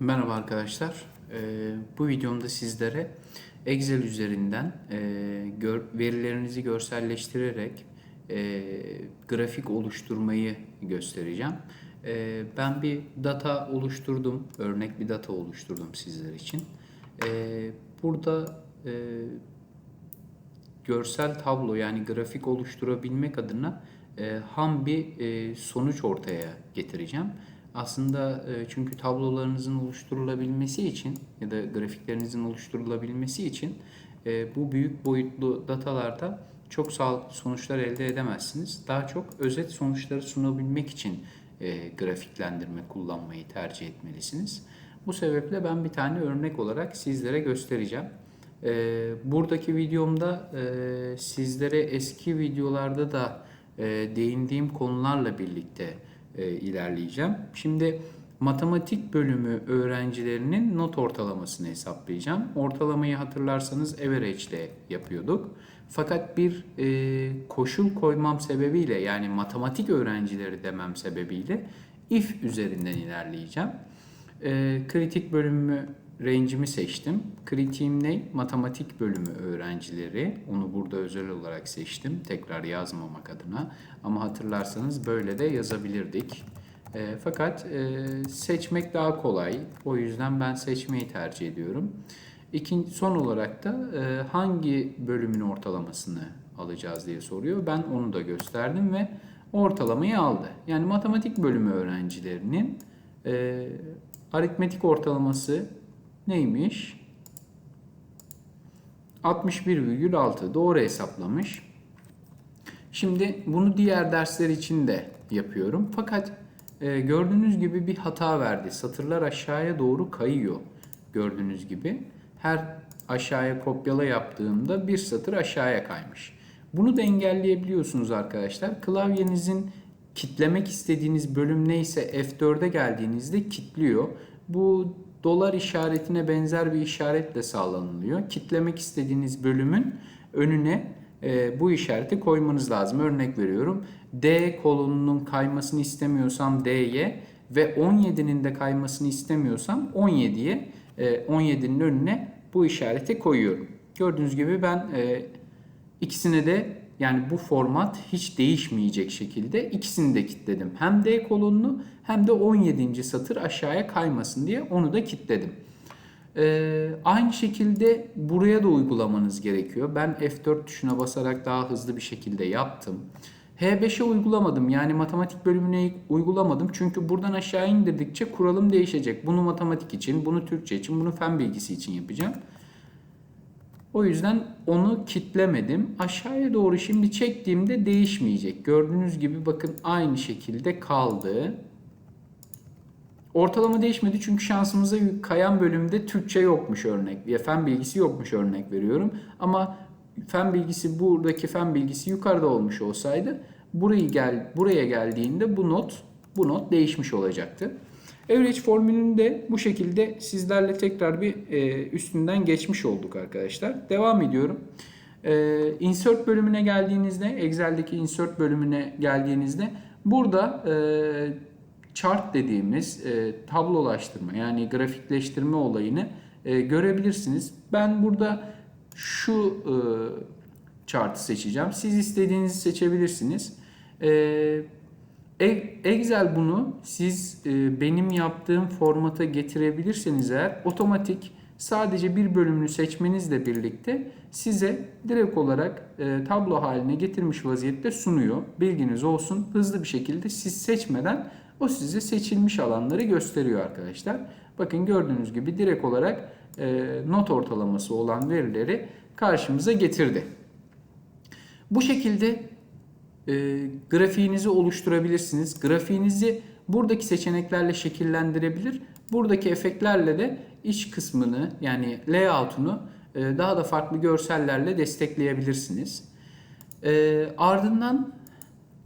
Merhaba arkadaşlar. Ee, bu videomda sizlere Excel üzerinden e, verilerinizi görselleştirerek e, grafik oluşturmayı göstereceğim. E, ben bir data oluşturdum, örnek bir data oluşturdum sizler için. Burada görsel tablo yani grafik oluşturabilmek adına ham bir sonuç ortaya getireceğim. Aslında e, çünkü tablolarınızın oluşturulabilmesi için ya da grafiklerinizin oluşturulabilmesi için e, bu büyük boyutlu datalarda çok sağlıklı sonuçlar elde edemezsiniz. Daha çok özet sonuçları sunabilmek için e, grafiklendirme kullanmayı tercih etmelisiniz. Bu sebeple ben bir tane örnek olarak sizlere göstereceğim. Buradaki videomda sizlere eski videolarda da değindiğim konularla birlikte e, ilerleyeceğim. Şimdi matematik bölümü öğrencilerinin not ortalamasını hesaplayacağım. Ortalamayı hatırlarsanız average yapıyorduk. Fakat bir e, koşul koymam sebebiyle yani matematik öğrencileri demem sebebiyle if üzerinden ilerleyeceğim. E, kritik bölümü range'imi seçtim. Kritiğim ne? Matematik bölümü öğrencileri. Onu burada özel olarak seçtim. Tekrar yazmamak adına. Ama hatırlarsanız böyle de yazabilirdik. E, fakat e, seçmek daha kolay. O yüzden ben seçmeyi tercih ediyorum. İkinci, son olarak da e, hangi bölümün ortalamasını alacağız diye soruyor. Ben onu da gösterdim ve ortalamayı aldı. Yani matematik bölümü öğrencilerinin e, aritmetik ortalaması neymiş? 61,6 doğru hesaplamış. Şimdi bunu diğer dersler için de yapıyorum. Fakat e, gördüğünüz gibi bir hata verdi. Satırlar aşağıya doğru kayıyor. Gördüğünüz gibi. Her aşağıya kopyala yaptığımda bir satır aşağıya kaymış. Bunu da engelleyebiliyorsunuz arkadaşlar. Klavyenizin kitlemek istediğiniz bölüm neyse F4'e geldiğinizde kitliyor. Bu dolar işaretine benzer bir işaretle sağlanılıyor. Kitlemek istediğiniz bölümün önüne e, bu işareti koymanız lazım. Örnek veriyorum. D kolonunun kaymasını istemiyorsam D'ye ve 17'nin de kaymasını istemiyorsam 17'ye e, 17'nin önüne bu işareti koyuyorum. Gördüğünüz gibi ben e, ikisine de yani bu format hiç değişmeyecek şekilde ikisini de kilitledim. Hem D kolonunu hem de 17. satır aşağıya kaymasın diye onu da kilitledim. Ee, aynı şekilde buraya da uygulamanız gerekiyor. Ben F4 tuşuna basarak daha hızlı bir şekilde yaptım. H5'e uygulamadım. Yani matematik bölümüne uygulamadım. Çünkü buradan aşağı indirdikçe kuralım değişecek. Bunu matematik için, bunu Türkçe için, bunu fen bilgisi için yapacağım. O yüzden onu kitlemedim. Aşağıya doğru şimdi çektiğimde değişmeyecek. Gördüğünüz gibi bakın aynı şekilde kaldı. Ortalama değişmedi çünkü şansımıza kayan bölümde Türkçe yokmuş örnek. Ya fen bilgisi yokmuş örnek veriyorum. Ama fen bilgisi buradaki fen bilgisi yukarıda olmuş olsaydı burayı gel buraya geldiğinde bu not bu not değişmiş olacaktı. Average formülünü de bu şekilde sizlerle tekrar bir e, üstünden geçmiş olduk arkadaşlar. Devam ediyorum. E, insert bölümüne geldiğinizde, Excel'deki insert bölümüne geldiğinizde burada e, chart dediğimiz e, tablolaştırma yani grafikleştirme olayını e, görebilirsiniz. Ben burada şu e, chart'ı seçeceğim. Siz istediğinizi seçebilirsiniz. E, Excel bunu siz e, benim yaptığım formata getirebilirseniz eğer otomatik sadece bir bölümünü seçmenizle birlikte size direkt olarak e, tablo haline getirmiş vaziyette sunuyor. Bilginiz olsun hızlı bir şekilde siz seçmeden o size seçilmiş alanları gösteriyor arkadaşlar. Bakın gördüğünüz gibi direkt olarak e, not ortalaması olan verileri karşımıza getirdi. Bu şekilde e, grafiğinizi oluşturabilirsiniz. Grafiğinizi buradaki seçeneklerle şekillendirebilir. Buradaki efektlerle de iç kısmını yani layout'unu e, daha da farklı görsellerle destekleyebilirsiniz. E, ardından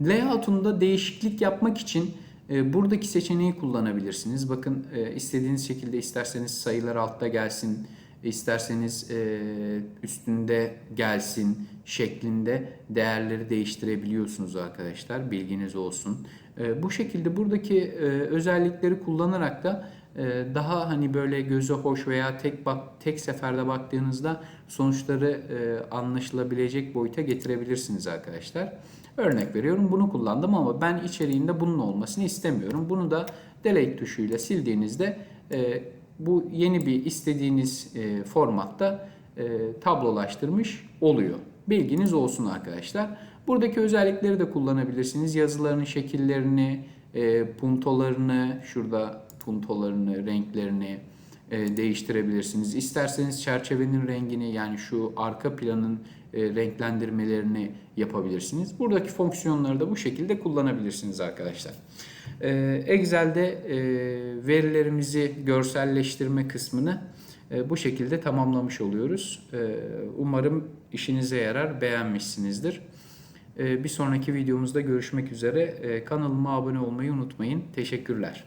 layout'unda değişiklik yapmak için e, buradaki seçeneği kullanabilirsiniz. Bakın e, istediğiniz şekilde isterseniz sayılar altta gelsin, isterseniz e, üstünde gelsin şeklinde değerleri değiştirebiliyorsunuz arkadaşlar. Bilginiz olsun. E, bu şekilde buradaki e, özellikleri kullanarak da e, daha hani böyle göze hoş veya tek bak tek seferde baktığınızda sonuçları e, anlaşılabilecek boyuta getirebilirsiniz arkadaşlar. Örnek veriyorum bunu kullandım ama ben içeriğinde bunun olmasını istemiyorum. Bunu da delete tuşuyla sildiğinizde e, bu yeni bir istediğiniz e, formatta e, tablolaştırmış oluyor. Bilginiz olsun arkadaşlar. Buradaki özellikleri de kullanabilirsiniz. Yazıların şekillerini, e, puntolarını, şurada puntolarını, renklerini e, değiştirebilirsiniz. İsterseniz çerçevenin rengini yani şu arka planın e, renklendirmelerini yapabilirsiniz. Buradaki fonksiyonları da bu şekilde kullanabilirsiniz arkadaşlar. E, Excel'de e, verilerimizi görselleştirme kısmını e, bu şekilde tamamlamış oluyoruz. E, Umarım işinize yarar, beğenmişsinizdir. E, Bir sonraki videomuzda görüşmek üzere. Kanalıma abone olmayı unutmayın. Teşekkürler.